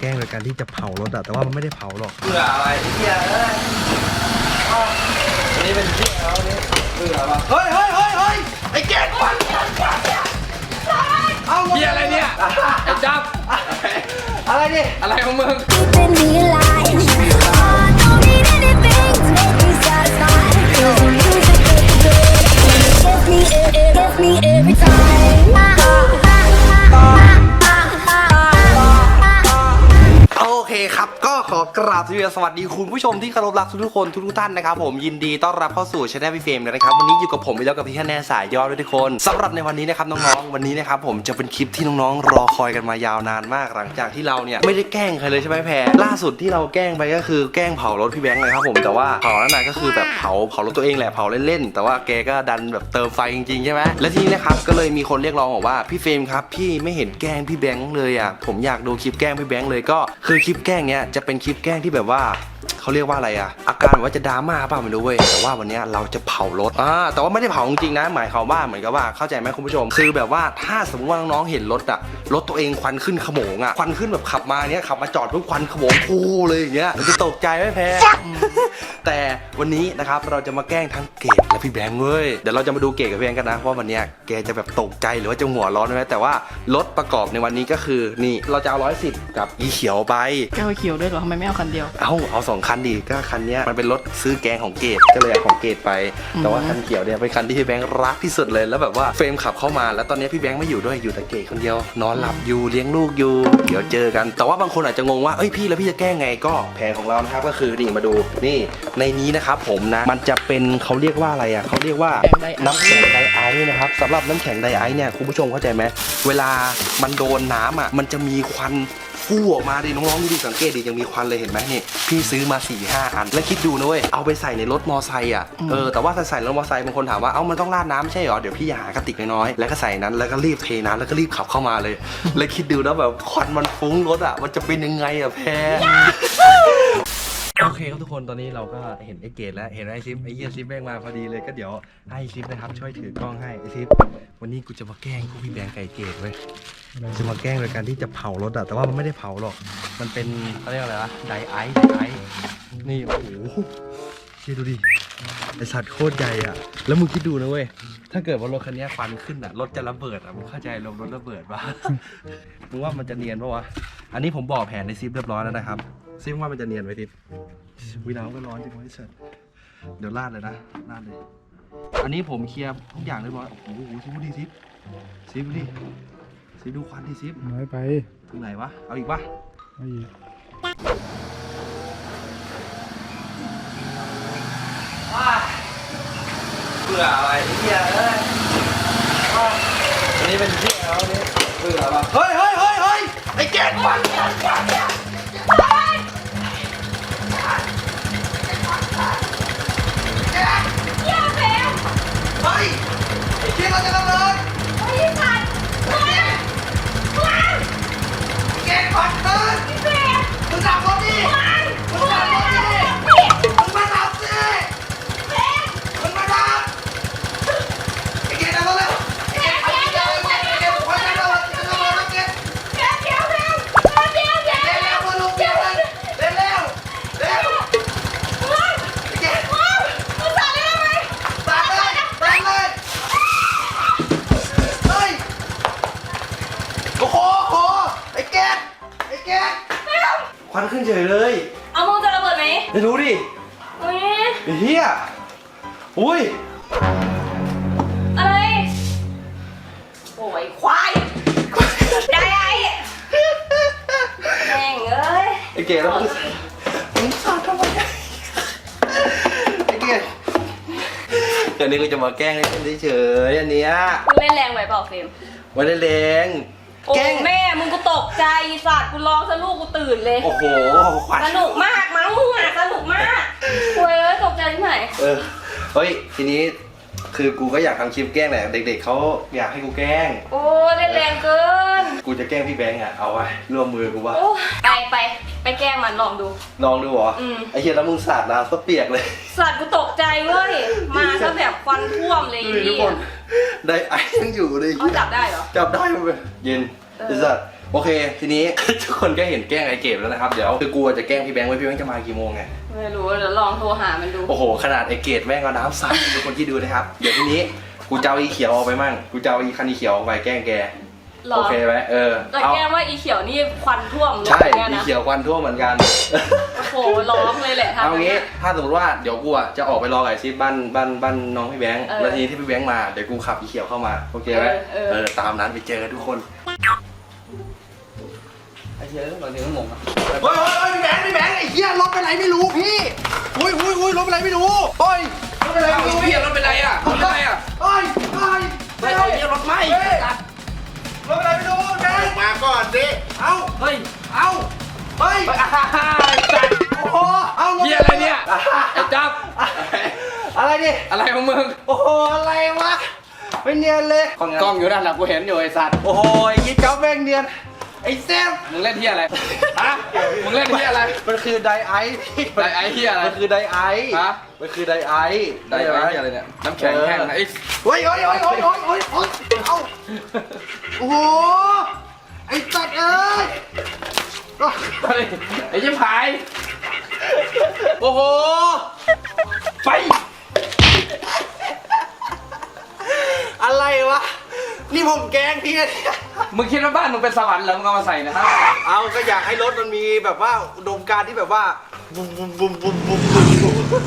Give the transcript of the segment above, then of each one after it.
แกล้งโดยการที่จะเผารถอะแต่ว่ามันไม่ได้เผาหรอก เบื่ออะไรไอ้เหี้ยเอ้ยอ้าวอันนี้เป็นเหี้ยแล้วนี่เบื่อว่ะเฮ้ยเฮ้ยเฮ้ยเฮ้ยไอ้แกงวันเอาเฮียอะไรเนี่ย ไอ้จับ อะไรนี่อะไรของมึง กราบสวัสดีคุณผู้ชมที่เคารพรักทุกๆคนทุกๆท่านนะครับผมยินดีต้อนรับเข้าสู่ช anel พี่เฟรมนะครับวันนี้อยู่กับผมอีกแล้วกับพี่แค่แน่สายยอด้วยทุกคนสำหรับในวันนี้นะครับน้องๆวันนี้นะครับผมจะเป็นคลิปที่น้องๆรอคอยกันมายาวนานมากหลังจากที่เราเนี่ยไม่ได้แกล้งใครเลยใช่ไหมแพรล่าสุดที่เราแกล้งไปก็คือแกล้งเผารถพี่แบงค์เลยครับผมแต่ว่าเผานั่นน่ะก็คือแบบเผาเผารถตัวเองแหละเผาเล่นๆแต่ว่าแกก็ดันแบบเติมไฟจริงๆใช่ไหมและทีนี้นะครับก็เลยมีคนเรียกร้องบอกว่าพี่เฟรมครับพี่ไม่เห็นแกล้งพี่แบงค์เลยอะผมอยากดูคลิปแกล้งพี่แบงค์เลยก็คือคลิปแกล้งเนี้ยจะเป็นคลิปล้งที่แบบว่าเขาเรียกว่าอะไรอะอาการแบบว่าจะดราม่าเปล่าไม่รู้เว้ยแต่ว่าวันนี้เราจะเผารถอ่าแต่ว่าไม่ได้เผาจริงๆนะ หมายความว่าเหมือนกับว่าเข้าใจไหมคุณผู้ชม คือแบบว่าถ้าสมมติว่าน้องๆเห็นรถอะรถตัวเองควันขึ้นขโมงอะควันขึ้นแบบขับมาเนี้ยขับมาจอดปุ๊บควันขโมงพูเลยอย่างเงี้ยมันจะตกใจไม่แพ้ แต่วันนี้นะครับเราจะมาแกล้งทั้งเกดและพี่แบงค์เว้ยเดี๋ยวเราจะมาดูเกดกับพี่แบงค์กันนะว่าวันเนี้ยแกจะแบบตกใจหรือว่าจะหัวร้อนไหมแต่ว่ารถประกอบในวันนี้ก็คือนี่เราจะเอาร้อยสิบกับอีเขียวไป แก้วเขียวด้วยเหรอทำไมไม่เอาคันเดียว เอาเอาสองคันดีก็คันเนี้ยมันเป็นรถซื้อแกงของเกดก็เลยเอาของเกดไป แต่ว่าคันเขียวเนี่ยเป็นคันที่พี่แบงค์รักที่สุดเลย แล้วแบบว่าเฟรมขับเข้ามา แล้วตอนนี้พี่แบงค์ไม่อยู่ด้วยอยู่แต่เกดคนเดียว นอนหลับอยู่เลี้ยงลูกอยู่ เดี๋ยวเจอกัน แต่ว่าบางคนอาจจะงงว่าเอ้ยพี่แล้วพี่จะแก้ไงก็แผนของเรานะครับก็คือนี่มาดูนี่ในนี้นะครับผมนะมันจะเป็นเขาเรียกว่าอะไรอะเขาเรียกว่าน้ำแข็งไดไอซ์น้ำแข็งไดไอซ์นะครับสำหรับน้ำแข็งไดไอซ์เนี่ยคุณผู้ชมเข้าใจไหมเวลามันโดนน้ำอะมันจะมีควัน ฟู่ออกมาดิน้องๆดูดิสังเกตดิยังมีควันเลยเห็นไหมนี่พี่ซื้อมา4ี่ห้าอัน แล้วคิดดูนะเว้ยเอาไปใส่ในรถมอไซค์อะเออแต่ว่าถ้าใส่รถมอไซค์บางคนถามว่าเอ้ามันต้องราดน้ำใช่เหรอเดี๋ยวพี่หากระติกน้อยๆแล้วก็ใส่นั้นแล้วก็รีบเทน้ำแล้วก็รีบขับเข้ามาเลย แล้วคิดดูนะแบบควันมันฟุ้งรถอะมันจะเป็นยังไงอะแพร โอเคครับทุกคนตอนนี้เราก็เห็นไอ้เกดแล้วเห็นไอ้ซิปไอ้เหี้ยซิปแม่งมาพอดีเลยก็เดี๋ยวให้ซิปนะครับช่วยถือกล้องให้ไอ้ซิปวันนี้กูจะมาแกล้งพวกพี่แบงค์ไก่เกดเว้ยจะมาแกล้งโดยการที่จะเผารถอะแต่ว่ามันไม่ได้เผาหรอก มันเป็นเขาเรียกอะไรวะไดไอซ์ไดไอซ์นี่โอ้โหเชี่ยดูดิไอสัตว์โคตรใหญ่อะแล้วมึงคิดดูนะเว้ยถ้าเกิดว่ารถคันนี้ควันขึ้นอะรถจะระเบิดอะมึงเข้าใจลมรถระเบิดปะมึงว่ามันจะเนียนปะวะอันนี้ผมบอกแผนในซิปเรียบร้อยแล้วนะครับ ซิปว่ามันจะเนียนไหมซิปวิน้ำก็ร้อนจริงวะไอ้สัสเดี๋ยวลาดเลยนะลาดเลย อันนี้ผมเคลียร์ทุกอย่างเรียบร้อยโอ้โหซิปดูดิซิปซิปดูดิซิปดูควันดิซิปน้อยไปถึงไหนวะเอาอีกปะไม่เบื่ออะไรไอ้เหี้ยเอ้ยอ้าวอันนี้เป็นเหี้ยแล้วนี่เบื่อปะเฮ้ยเฮ้ยเฮ้ยเฮ้ยไอ้แกนมันเควันขึ้นเฉยเลยเอามึงจะระเบิดไหมไม่รู้ดิอุ้ยไอ้เหี้ยอุ้ยอะไร โอ้ยควาย ได้ไอ้แม่งเอ้ยไอ้เกดแล้วมึงมึงสาดทำไมไอ้เกดเดี๋ยวนี้กูจะมาแกล้งให้เล่นเฉยๆอันเนี้ยมึงเล่นแรงไหวเปล่าเฟรมไม่ได้แรง โอ้แกล้ง แม่มึงกูตกใจอีสัตว์กูร้องซะลูกกูตื่นเลย โอ้โหขวัญสนุกมากมั้งมึงอะสนุกมากคุยเอ้ยตกใจที่ไหน เออเฮ้ย ทีนี้ คือกูก็อยากทำคลิปแกล้งแหละเด็ก ๆเขาอยากให้กูแกล้ง โอ้เล่นแรงเกิน กูจะแกล้งพี่แบงค์อะเอาไว้ร่วมมือกูว่าโอ้ไปไปไปแกล้งมันลองดู ลองดูเหรออม ไอ้เหี้ยแล้วมึงสาดน้ำซะเปียกเลย สัตว์กูตกใจเว้ย มาซะแบบควันท่วมเลยดูไอ้ดิทุกเหี้คยนได้ไอ้ยังอยู่เลยเขาจับได้เหรอ จับได้มันเย็นเออ ไอ้สัตว์โอเค ทีนี้ ทุกคนก็เห็นแกล้งไอเกมแล้วนะครับ เดี๋ยวคือกูจะแกล้งพี่แบงค์ไว้พี่แบงค์จะมากี่โมงไง ไม่รู้เดี๋ยวลองโทรหามันดู โอ้โห ขนาดไอเกตแม่งเอาน้ำใส่ทุกคนที่ดูนะครับ เดี๋ยวทีนี้กูจะเอาอีเขียวออกไปมั่ง กูจะเอาอีคันอีเขียวออกไปแกล้งแก หรอโอเคไหมเออแต่เอาแกว่าอีเขียวนี่ควันท่วมรถใช่เนี่ยอีนะเขียวควันทั่วเหมือนกัน โอ้โหร้องเลยแหละทำเอางี้ถ้าสมมติว่าเดี๋ยวกูอะจะออกไปรอไก่ซิบ้านบ้านบ้านน้องพี่แบงค์เออแล้วทีนี้ที่พี่แบงค์มา เดี๋ยวกูขับอีเขียวเข้ามา โอเคไหมเออเออ ตามนั้นไปเจอกันทุกคนไอ้ เหี้ยบางทีก็งงอะเฮ้ยเฮ้ยเฮ้ยพี่แบงค์พี่แบงค์ไอ้เหี้ยรถไปไหนไม่รู้พี่อุ้ยอุ้ยอุ้ยรถไปไหนไม่รู้เฮ้ยรถไปไหนอ้าวไม่รู้เหี้ยรถเป็นไรอะรถเป็นไรอะเฮ้ยเฮ้ยเฮ้ยเอาเหี้ยรถไหม้เฮ้ยรถไปไหนไม่รู้แบงค์มาก่อนดิเอ้าเฮ้ยเอ้าเฮ้ยไอ้จัดโอ้โหเอ้ารถเหี้ยอะไรเนี่ยไอ้จับอะไรดิอะไรของมึงโอ้โหอะไรวะไม่เนียนเลยกล้องอยู่ด้านหลังกูเห็นอยู่ไอ้สัตว์โอ้โหไอ้ยี่เจ้าแม่งเนียนไอ้แซมมึงเล่นเหี้ยอะไรฮะมึงเล่นเหี้ยอะไร มันคือไดไอซ์ไดไอซ์เหี้ยอะไรมันคือไดไอซ์ฮะ มันคือไดไอซ์ได้ไหมอะไรเนี่ย น้ำแข็งแห้งนะไอ้เฮ้ยเฮ้ยเฮ้ยเฮ้ยเฮ้ยเฮ้ยเฮ้ยเอ้าโอ้โห ไอ้สัตว์เอ้ยเฮ้ยไอ้ชิบหาย โอ้โหไฟ อะไรวะ นี่ผมแกล้งพี่เนี่ยมึงคิดว่าบ้านมึงเป็นสวรรค์เหรอมึงเอามาใส่นะฮะเอาก็อยากให้รถมันมีแบบว่าอุดมการณ์ที่แบบว่าบุมบุมบุมบุมบุมบุมบุม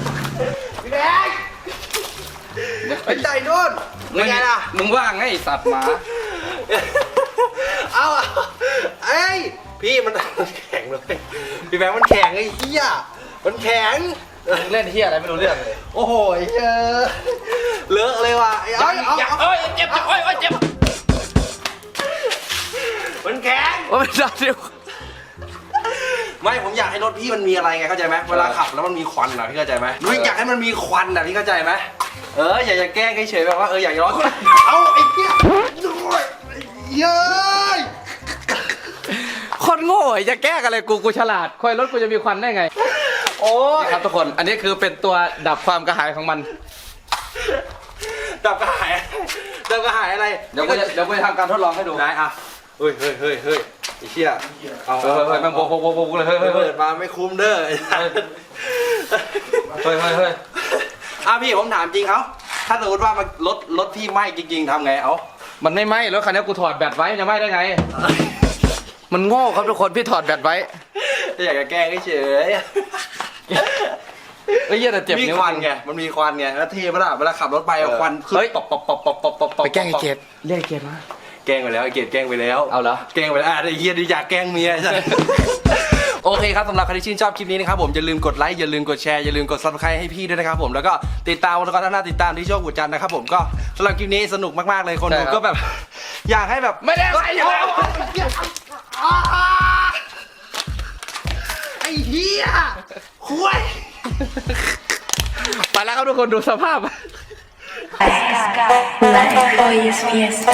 พี่แดงไปใจนู่นเป็นไงล่ะ มึงว่างไงไอ้สัตว์หมา เอาเอาเอ้ยพี่มันมันแข็งเลยพี่แบงค์มันแข็งไอ้เหี้ยมันแข็ง มึงเล่นเหี้ยอะไรไม่รู้เรื่องเลยโอ้โหไอ้เหี้ยเลอะเลยว่ะไอ้เอาเอาอย่าเอา เอ้ยเจ็บเจ็บเอ้ยเอ้ยเจ็บ มันแข็งโอ้ยจับเดียวไม่ผมอยากให้รถพี่มันมีอะไรไงเข้าใจไหมเวลาขับแล้วมันมีควันอะพี่เข้าใจไหมนุ้ยอยากให้มันมีควันอะพี่เข้าใจไหมเอออยากจะแกล้งเฉยๆแบบว่าเอออยากจะร้อนเอาไอ้เหี้ยโอ้ยเย้ยคนโง่ไอ้จะแก้อะไรกูกูฉลาดคอยรถกูจะมีควันได้ไงโอ้ยนี่ครับทุกคน อันนี้คือเป็นตัวดับความกระหายของมัน ดับกระหายดับกระหายอะไรเดี๋ยวกูจะเดี๋ยวกูจะทำการทดลองให้ดูได้อะ เฮ้ยเฮ้ยเฮ้ยเฮ้ยไอ้เชี่ยเอาเฮ้ยเฮ้ยเฮ้ยแม่งโบกโบกโบกโบกเลยเฮ้ยเฮ้ยเฮ้เปิยดมาไม่คุ้มเด้อไอ้สัสเฮ้ยเฮ้ยเฮ้ยอะพี่ผมถามจริงเอ้าถ้าสมมติว่ามันรถรถพี่ไหม้จริง ๆทำไงเอ้ามันไม่ไหม้รถคันนี้กูถอดแบตไว้จะไหม้ได้ไง มันโง่ครับทุกคนพี่ถอดแบตไว้อยากจะแกล้งเฉยเอ้ยเหี้ยแต่เจ็บมีนิ้วควันไงมันมีควันไงแล้วเท่ปะล่ะเวลาขับรถไปอะควันขึ้นเฮ้ยปอบปอบปอบปอบปอบปอบไปแกล้งไอ้เกดเรียกไอ้เกดมาแก ล้งไปแล้วไอ้เกดแกล้งไปแล้วเอาเหรอ แกล้งไปแล้วอะไอ้เฮียดิอยากแกล้งเมียใช่ โอเคครับสำหรับใครที่ชื่นชอบคลิปนี้นะครับผมอย่าลืมกดไลค์อย่าลืมกดแชร์อย่าลืมกดซับสไครต์ให้พี่ด้วยนะครับผมแล้วก็ติดตามแล้วก็ท่านหน้าติดตามที่ช่องกุดจันทร์นะครับผมก็สำหรับคลิปนี้สนุกมากๆเลยคนดูก็แบบ อยากให้แบบไม่ได้อะไรอยู่แล้วไอ้เหี้ยคุย ไปแล้วครับทุกคนดูสภาพ Hoy es fiesta.